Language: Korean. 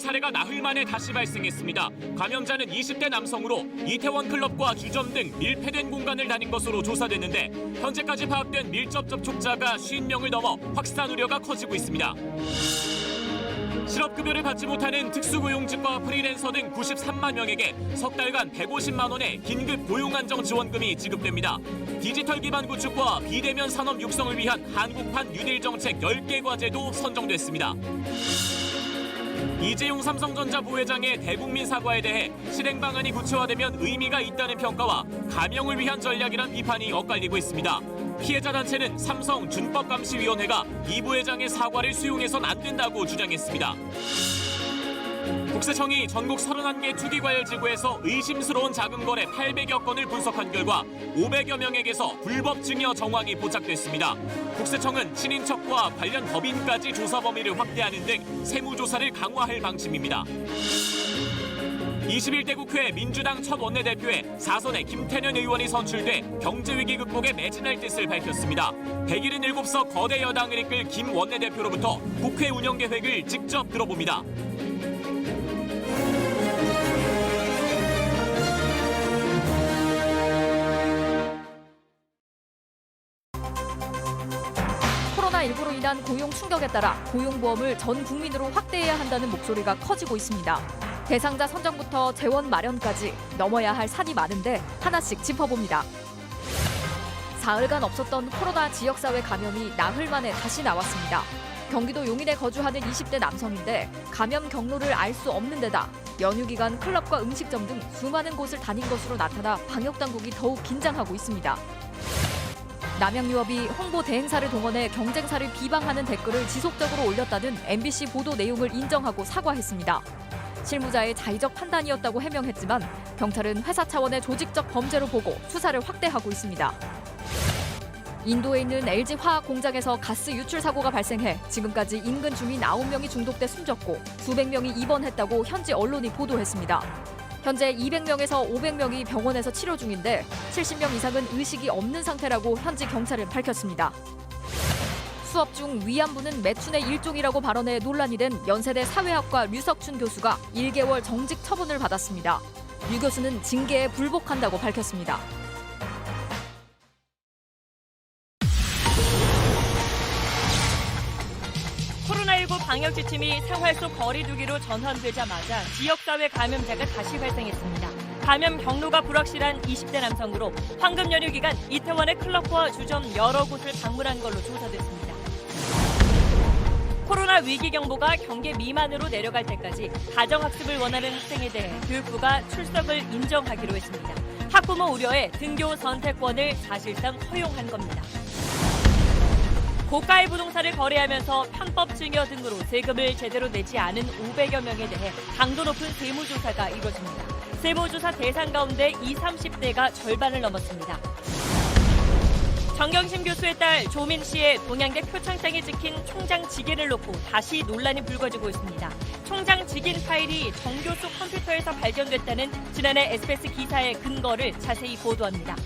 사례가 나흘 만에 다시 발생했습니다. 감염자는 20대 남성으로 이태원 클럽과 주점 등 밀폐된 공간을 다닌 것으로 조사됐는데 현재까지 파악된 밀접 접촉자가 50명을 넘어 확산 우려가 커지고 있습니다. 실업급여를 받지 못하는 특수고용직과 프리랜서 등 93만 명에게 석 달간 150만 원의 긴급 고용안정 지원금이 지급됩니다. 디지털 기반 구축과 비대면 산업 육성을 위한 한국판 뉴딜 정책 10개 과제도 선정됐습니다. 이재용 삼성전자 부회장의 대국민 사과에 대해 실행 방안이 구체화되면 의미가 있다는 평가와 감형을 위한 전략이란 비판이 엇갈리고 있습니다. 피해자 단체는 삼성 준법감시위원회가 이 부회장의 사과를 수용해선 안 된다고 주장했습니다. 국세청이 전국 31개 투기과열 지구에서 의심스러운 자금 거래 800여 건을 분석한 결과 500여 명에게서 불법 증여 정황이 포착됐습니다. 국세청은 친인척과 관련 법인까지 조사 범위를 확대하는 등 세무조사를 강화할 방침입니다. 21대 국회 민주당 첫 원내대표에 사선의 김태년 의원이 선출돼 경제위기 극복에 매진할 뜻을 밝혔습니다. 177석 거대 여당을 이끌 김 원내대표로부터 국회 운영 계획을 직접 들어봅니다. 코로나19로 인한 고용 충격에 따라 고용보험을 전 국민으로 확대해야 한다는 목소리가 커지고 있습니다. 대상자 선정부터 재원 마련까지 넘어야 할 산이 많은데 하나씩 짚어봅니다. 사흘간 없었던 코로나 지역사회 감염이 나흘 만에 다시 나왔습니다. 경기도 용인에 거주하는 20대 남성인데 감염 경로를 알 수 없는 데다 연휴 기간 클럽과 음식점 등 수많은 곳을 다닌 것으로 나타나 방역 당국이 더욱 긴장하고 있습니다. 남양유업이 홍보 대행사를 동원해 경쟁사를 비방하는 댓글을 지속적으로 올렸다는 MBC 보도 내용을 인정하고 사과했습니다. 실무자의 자의적 판단이었다고 해명했지만 경찰은 회사 차원의 조직적 범죄로 보고 수사를 확대하고 있습니다. 인도에 있는 LG 화학 공장에서 가스 유출 사고가 발생해 지금까지 인근 주민 9명이 중독돼 숨졌고 수백 명이 입원했다고 현지 언론이 보도했습니다. 현재 200명에서 500명이 병원에서 치료 중인데 70명 이상은 의식이 없는 상태라고 현지 경찰은 밝혔습니다. 수업 중 위안부는 매춘의 일종이라고 발언해 논란이 된 연세대 사회학과 류석춘 교수가 1개월 정직 처분을 받았습니다. 류 교수는 징계에 불복한다고 밝혔습니다. 방역 지침이 생활 속 거리두기로 전환되자마자 지역사회 감염자가 다시 발생했습니다. 감염 경로가 불확실한 20대 남성으로 황금 연휴 기간 이태원의 클럽과 주점 여러 곳을 방문한 걸로 조사됐습니다. 코로나 위기 경보가 경계 미만으로 내려갈 때까지 가정학습을 원하는 학생에 대해 교육부가 출석을 인정하기로 했습니다. 학부모 우려에 등교 선택권을 사실상 허용한 겁니다. 고가의 부동산을 거래하면서 편법 증여 등으로 세금을 제대로 내지 않은 500여 명에 대해 강도 높은 세무조사가 이뤄집니다. 세무조사 대상 가운데 20, 30대가 절반을 넘었습니다. 정경심 교수의 딸 조민 씨의 동양대 표창장에 찍힌 총장 직인을 놓고 다시 논란이 불거지고 있습니다. 총장 직인 파일이 정 교수 컴퓨터에서 발견됐다는 지난해 SBS 기사의 근거를 자세히 보도합니다.